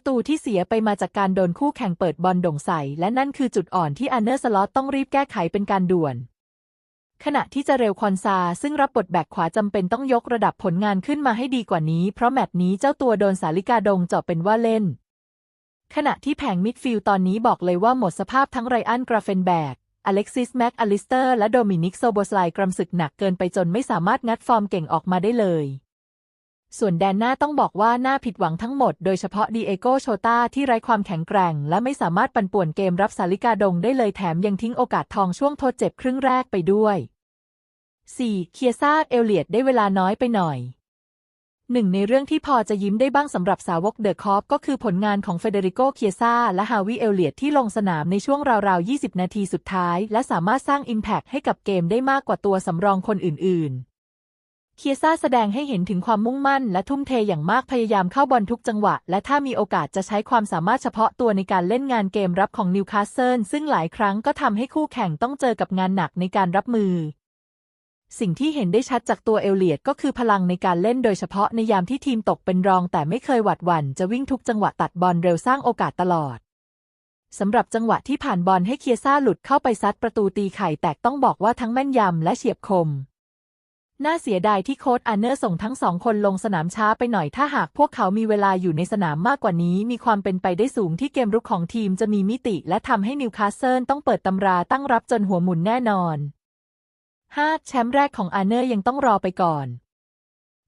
ประตูที่เสียไปมาจากการโดนคู่แข่งเปิดบอลด่งใส่ และนั่นคือจุดอ่อนที่อันเนอร์สล็อตต้องรีบแก้ไขเป็นการด่วน ขณะที่จะเร็วคอนซา ซึ่งรับบทแบกขวาจำเป็นต้องยกระดับผลงานขึ้นมาให้ดีกว่านี้ เพราะแมตช์นี้เจ้าตัวโดนสาลิกาดงเจาะเป็นว่าเล่น ขณะที่แผงมิดฟิลด์ตอนนี้บอกเลยว่าหมดสภาพทั้งไรอันกราเฟนแบกอเล็กซิสแม็กอลิสเตอร์และโดมินิกโซโบสไลกรำศึกหนักเกินไปจนไม่สามารถงัดฟอร์มเก่งออกมาได้เลย ส่วนแดนหน้าต้องบอกว่าน่าผิดหวังทั้งหมด โดยเฉพาะดีเอโกโชตาที่ไร้ความแข็งแกร่ง และไม่สามารถปั่นป่วนเกมรับสาลิกาดงได้เลยแถมยังทิ้งโอกาสทองช่วงทดเจ็บครึ่งแรกไปด้วย 4. เคียซ่าเอลเลียดได้เวลาน้อยไปหน่อยหนึ่งในเรื่องที่พอจะยิ้มได้บ้างสำหรับสาวกเดอะคอปก็คือผลงานของเฟเดริโกเคียซ่าและฮาวิเอลเลียดที่ลงสนามในช่วงราวๆ 20 นาทีสุดท้าย และสามารถสร้างอิมแพกให้กับเกมได้มากกว่าตัวสำรองคนอื่นๆ เคียซ่าแสดงให้เห็นถึงความมุ่งมั่นและทุ่มเทอย่างมากพยายามเข้าบอลทุกจังหวะ และถ้ามีโอกาสจะใช้ความสามารถเฉพาะตัวในการเล่นงานเกมรับของนิวคาสเซิลซึ่งหลายครั้งก็ทำให้คู่แข่งต้องเจอกับงานหนักในการรับมือ สิ่งที่เห็นได้ชัดจากตัวเอลเลียดก็คือพลังในการเล่นโดยเฉพาะในยามที่ทีมตกเป็นรอง แต่ไม่เคยหวัดหวั่นจะวิ่งทุกจังหวะตัดบอลเร็วสร้างโอกาสตลอดสำหรับจังหวะที่ผ่านบอลให้เคียซ่าหลุดเข้าไปซัดประตูตีไข่แตกต้องบอกว่าทั้งแม่นยำและเฉียบคม น่าเสียดายที่โค้ชอันเนอร์ส่งทั้งสองคนลงสนามช้าไปหน่อยถ้าหากพวกเขามีเวลาอยู่ในสนามมากกว่านี้ มีความเป็นไปได้สูงที่เกมรุกของทีมจะมีมิติ และทำให้นิวคาสเซิลต้องเปิดตำราตั้งรับจนหัวหมุนแน่นอน 5. แชมป์แรกของอาร์เนอร์ยังต้องรอไปก่อน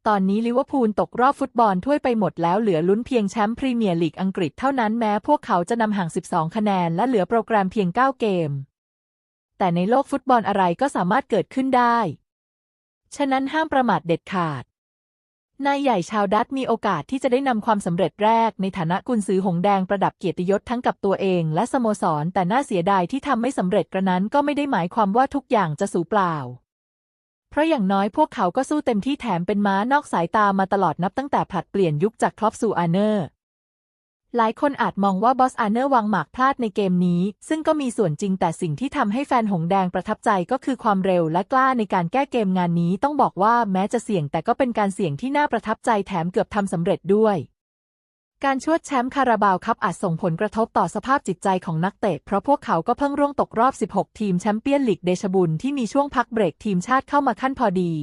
ตอนนี้ลิเวอร์พูลตกรอบฟุตบอลถ้วยไปหมดแล้วเหลือลุ้นเพียงแชมป์พรีเมียร์ลีกอังกฤษเท่านั้นแม้พวกเขาจะนำห่าง 12 คะแนนและเหลือโปรแกรมเพียง 9 เกม แต่ในโลกฟุตบอลอะไรก็สามารถเกิดขึ้นได้ ฉะนั้นห้ามประมาทเด็ดขาด นายใหญ่ชาวดัตมีโอกาสที่จะได้นำความสำเร็จแรกในฐานะกุนซือหงแดงประดับเกียรติยศทั้งกับตัวเองและสโมสร แต่น่าเสียดายที่ทำไม่สำเร็จกระนั้นก็ไม่ได้หมายความว่าทุกอย่างจะสูญเปล่า เพราะอย่างน้อยพวกเขาก็สู้เต็มที่แถมเป็นม้านอกสายตามาตลอดนับตั้งแต่ผลัดเปลี่ยนยุคจากคลอปสู่อาเนอร์ หลายคนอาจมองว่าบอสอาเนอร์วางหมากพลาดในเกมนี้ ซึ่งก็มีส่วนจริงแต่สิ่งที่ทำให้แฟนหงแดงประทับใจก็คือความเร็วและกล้าในการแก้เกมงานนี้ต้องบอกว่าแม้จะเสี่ยงแต่ก็เป็นการเสี่ยงที่น่าประทับใจแถมเกือบทำสำเร็จด้วยการชวดแชมป์คาราบาวครับอาจส่งผลกระทบต่อสภาพจิตใจของนักเตะ เพราะพวกเขาก็เพิ่งร่วงตกรอบ 16 ทีมแชมเปี้ยนลีกเดชบุญที่มีช่วงพักเบรกทีมชาติเข้ามาขั้นพอดี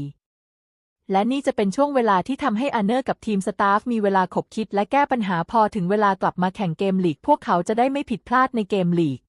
และนี่จะเป็นช่วงเวลาที่ทำให้อันเนอร์กับทีมสตาฟมีเวลาขบคิดและแก้ปัญหาพอถึงเวลากลับมาแข่งเกมลีก พวกเขาจะได้ไม่ผิดพลาดในเกมลีก